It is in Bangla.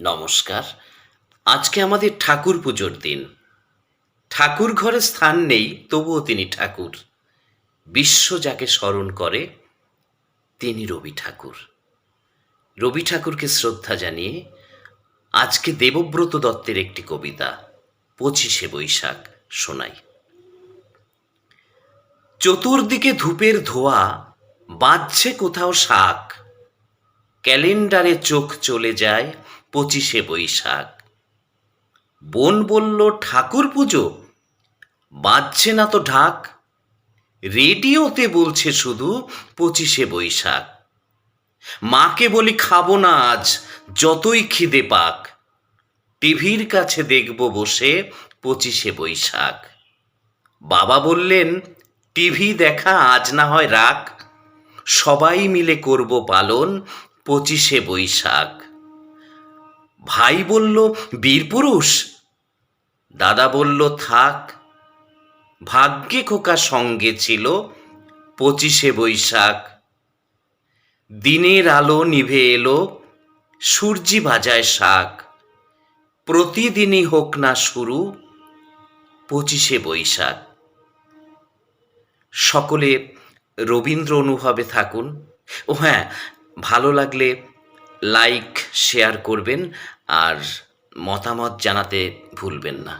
নমস্কার। আজকে আমাদের ঠাকুর পুজোর দিন। ঠাকুর ঘরে স্থান নেই, তবুও তিনি ঠাকুর। বিশ্ব যাকে স্মরণ করে, তিনি রবি ঠাকুর। রবি ঠাকুরকে শ্রদ্ধা জানিয়ে আজকে দেবব্রত দত্তের একটি কবিতা, পঁচিশে বৈশাখ, শোনাই। চতুর্দিকে ধূপের ধোয়া, বাঁধছে কোথাও শাক। ক্যালেন্ডারে চোখ চলে যায় পঁচিশে বৈশাখ। বোন বলল, ঠাকুর পুজো? বাজছে না তো ঢাক? রেডিওতে বলছে শুধু পঁচিশে বৈশাখ। মাকে বলি, খাব না আজ, যতই খিদে পাক। টিভির কাছে দেখব বসে পঁচিশে বৈশাখ। বাবা বললেন, টিভি দেখা, আজ না হয় রাখ। সবাই মিলে করব পালন পঁচিশে বৈশাখ। ভাই বলল বীরপুরুষ দাদা বলল, থাক। ভাগ্যে খোকা সঙ্গে ছিল পঁচিশে বৈশাখ। দিনের আলো নিভে এলো সূর্যি বাজায় শাক। প্রতিদিনই হোক না শুরু পঁচিশে বৈশাখ। সকলে রবীন্দ্র অনুভবে থাকুন। ও হ্যাঁ ভালো লাগলে লাইক, শেয়ার করবেন। আর মতামত জানাতে ভুলবেন না।